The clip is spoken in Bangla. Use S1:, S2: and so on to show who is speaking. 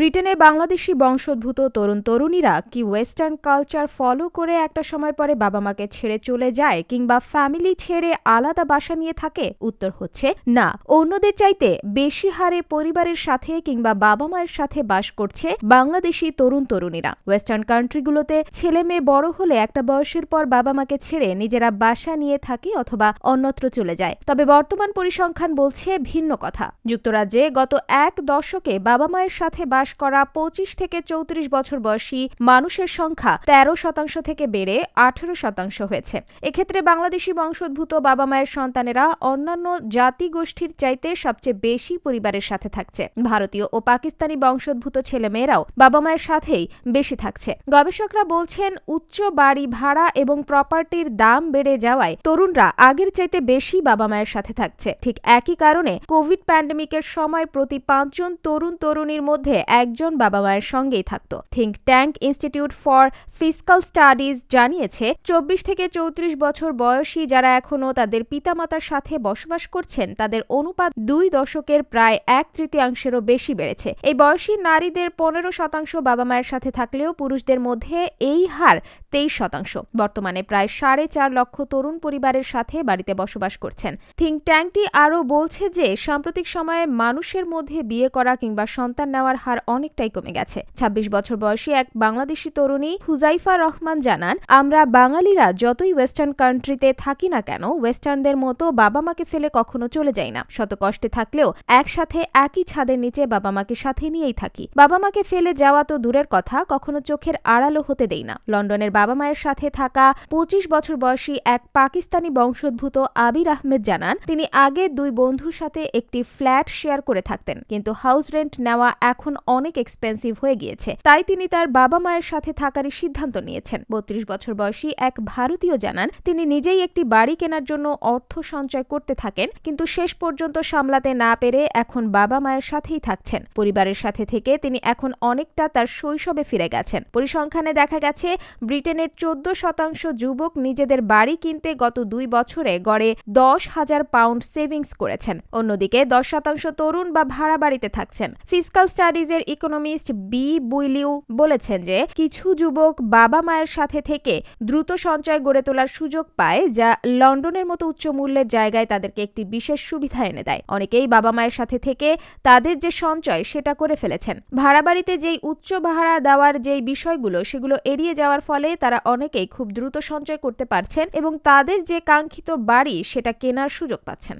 S1: ব্রিটেনে বাংলাদেশি বংশোদ্ভূত তরুণ তরুণীরা কি ওয়েস্টার্ন কালচার ফলো করে একটা সময় পরে বাবা মাকে ছেড়ে চলে যায় কিংবা ফ্যামিলি ছেড়ে আলাদা বাসা নিয়ে থাকে? উত্তর হচ্ছে না। অন্যদের চাইতে বেশি হারে পরিবারের সাথে কিংবা বাবা মায়ের সাথে বাস করছে বাংলাদেশি তরুণ তরুণীরা। ওয়েস্টার্ন কান্ট্রিগুলোতে ছেলে মেয়ে বড় হলে একটা বয়সের পর বাবা মাকে ছেড়ে নিজেরা বাসা নিয়ে থাকে অথবা অন্যত্র চলে যায়। তবে বর্তমান পরিসংখ্যান বলছে ভিন্ন কথা। যুক্তরাজ্যে গত এক দশকে বাবা মায়ের সাথে বাস করা পঁচিশ থেকে চৌত্রিশ বছর বয়সী মানুষের সংখ্যা তেরো শতাংশ থেকে বেড়ে আঠেরো শতাংশ হয়েছে। এক্ষেত্রে বাংলাদেশি বংশোদ্ভূত বাবা মায়ের সন্তানেরা অন্যান্য জাতিগোষ্ঠীর চাইতে সবচেয়ে বেশি পরিবারের সাথে থাকছে। ভারতীয় ও পাকিস্তানি বংশোদ্ভূত ছেলেমেয়েরাও বাবা মায়ের সাথেই বেশি থাকছে। গবেষকরা বলছেন, উচ্চ বাড়ি ভাড়া এবং প্রপার্টির দাম বেড়ে যাওয়ায় তরুণরা আগের চাইতে বেশি বাবা মায়ের সাথে থাকছে। ঠিক একই কারণে কোভিড প্যান্ডেমিকের সময় প্রতি পাঁচজন তরুণ তরুণীর মধ্যে একজন বাবা মায়ের সঙ্গেই থাকত। Think tank institute for physical studies জানিয়েছে, চব্বিশ থেকে চৌত্রিশ বছর বয়সী যারা এখনও তাদের পিতামাতার সাথে বসবাস করছেন, তাদের অনুপাত দুই দশকের প্রায় এক তৃতীয়াংশেরও বেশি বেড়েছে। এই বয়সী নারীদের পনেরো শতাংশ বাবা মায়ের সাথে থাকলেও পুরুষদের মধ্যে এই হার তেইশ শতাংশ। বর্তমানে প্রায় সাড়ে চার লক্ষ তরুণ পরিবারের সাথে বাড়িতে বসবাস করছেন। থিঙ্ক ট্যাঙ্কটি আরও বলছে যে, সাম্প্রতিক সময়ে মানুষের মধ্যে বিয়ে করা কিংবা সন্তান নেওয়ার হার অনেকটাই কমে গেছে। ২৬ বছর বয়সী এক বাংলাদেশি তরুণী হুজাইফা রহমান জানান, আমরা বাঙালিরা যতই ওয়েস্টার্ন কান্ট্রিতে থাকি না কেন ওয়েস্টার্নদের মতো বাবা মাকে ফেলে কখনো চলে যাই না। শত কষ্টে থাকলেও একসাথে একই ছাদের নিচে বাবা মাকে সাথে নিয়েই থাকি। বাবা মাকে ফেলে যাওয়া তো দূরের কথা, কখনো চোখের আড়ালো হতে দেই না। লন্ডনের বাবা মায়ের সাথে থাকা পঁচিশ বছর বয়সী এক পাকিস্তানি বংশোদ্ভূত আবির আহমেদ জানান, তিনি আগে দুই বন্ধুর সাথে একটি ফ্ল্যাট শেয়ার করে থাকতেন, কিন্তু হাউস রেন্ট নেওয়া এখন অনেক এক্সপেন্সিভ হয়ে গিয়েছে। তাই তিনি তার বাবা মায়ের সাথে থাকারই সিদ্ধান্ত নিয়েছেন। বত্রিশ বছর বয়সী এক ভারতীয় জানান, তিনি নিজেই একটি বাড়ি কেনার জন্য অর্থ সঞ্চয় করতে থাকেন, কিন্তু শেষ পর্যন্ত সামলাতে না পেরে এখন বাবা মায়ের সাথেই থাকছেন। পরিবারের সাথে থেকে তিনি এখন অনেকটা তার শৈশবে ফিরে গেছেন। পরিসংখ্যানে দেখা গেছে, ব্রিটেনের চোদ্দ শতাংশ যুবক নিজেদের বাড়ি কিনতে গত দুই বছরে গড়ে দশ হাজার পাউন্ড সেভিংস করেছেন। অন্যদিকে দশ শতাংশ তরুণ বা ভাড়া বাড়িতে থাকছেন। ফিজিক্যাল স্টাডিজের ইকোনমিস্ট বি বুইলিউ বলেছেন যে কিছু যুবক বাবা মায়ের সাথে থেকে দ্রুত সঞ্চয় গড়ে তোলার সুযোগ পায় যা লন্ডনের মতো উচ্চ মূল্যের জায়গায় তাদেরকে একটি বিশেষ সুবিধা এনে দেয়। অনেকেই বাবা মায়ের সাথে থেকে তাদের যে সঞ্চয়, সেটা করে ফেলেছেন। ভাড়া বাড়িতে যেই উচ্চ ভাড়া দেওয়ার যেই বিষয়গুলো, সেগুলো এড়িয়ে যাওয়ার ফলে তারা অনেকেই খুব দ্রুত সঞ্চয় করতে পারছেন এবং তাদের যে কাঙ্ক্ষিত বাড়ি, সেটা কেনার সুযোগ পাচ্ছেন।